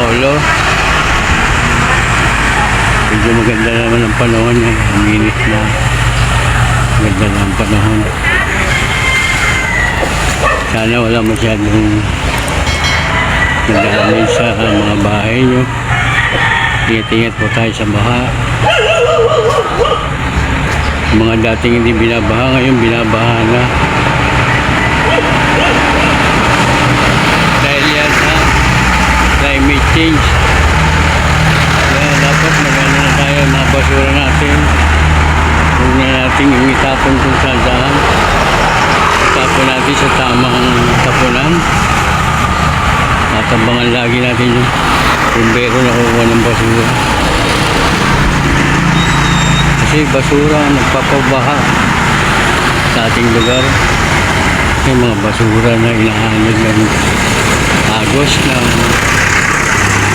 Paolo. Medyo maganda naman ang panahon eh. Uminit na. Maganda na ang panahon. Sana wala masyadong nadamay sa mga bahay nyo. Ingat-ingat po tayo sa baha. Mga dating hindi binabaha, ngayon binabaha na. Dahil yan sa climate change. Kaya dapat magano na tayo, mga basura natin. Huwag na natin yung itapon kung saan saan. Tapon natin sa tamang tapunan. Tatabangan lagi natin yung bumbero na kukuha ng basura. Kasi basura nagpapabaha sa ating lugar. Yung mga basura na inahanod ng agos ng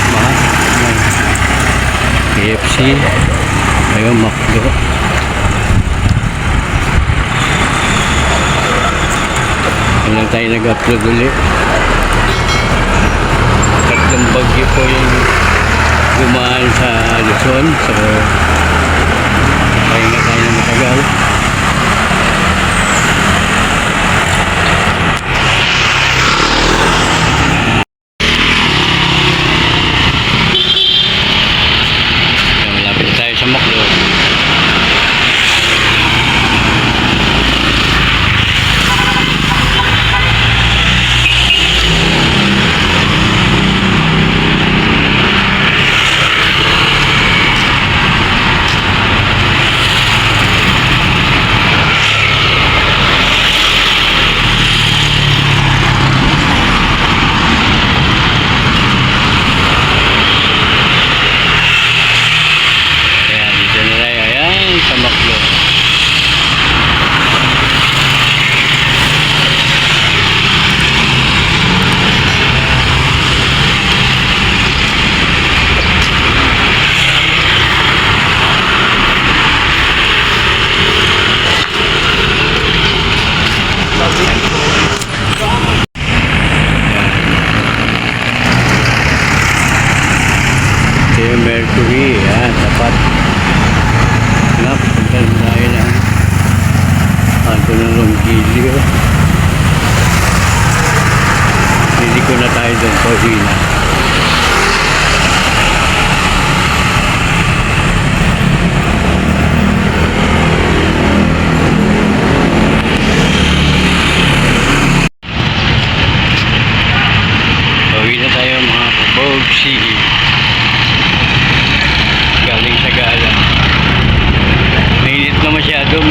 ng KFC ayun McDo Yan lang tayo nag-upload ulit. Tatlong bagyo po yung gumaan sa Luzon. So tayo na tayo na matagal Yan, malapit tayo sa Macdo Ayan, dito na tayo. Ayan, sa Macdo. Ito yung Mercury. Ayan, tapat. Anak, punta na tayo ng Anto ng Longilio. Hindi ko na tayo doon. Pauwi na. Pauwi na tayo mga kabogsi. Galing sa gala. Mainit na masyado.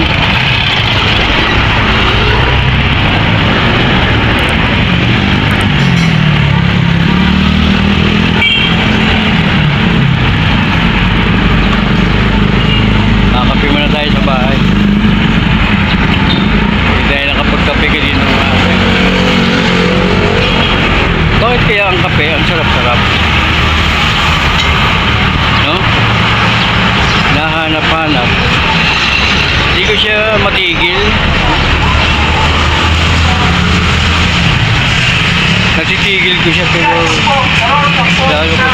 Kakape muna tayo sa bahay. Hindi tayo nakapagkape kanina ng umaga. Bakit kaya ang kape ang sarap-sarap? No? Nahanap-hanap. Hindi ko siya matigil. Natitigil ko siya pero lalo ko,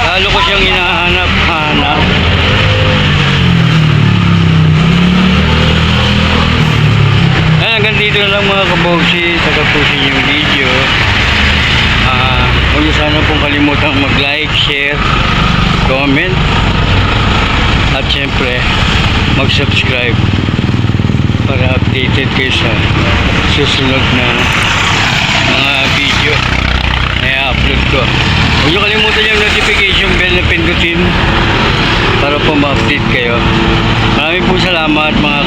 lalo ko siyang hinahanap-hanap. Ayan, hanggang dito lang mga kabogsi. Tagapusin yung video. Ah, huwag niyo sana pong kalimutang mag-like, share, comment, at syempre, mag-subscribe para updated kayo sa susunod na video na i-upload ko. Huwag niyo kalimutan yung notification bell na pindutin para po ma-update kayo. Maraming po salamat mga!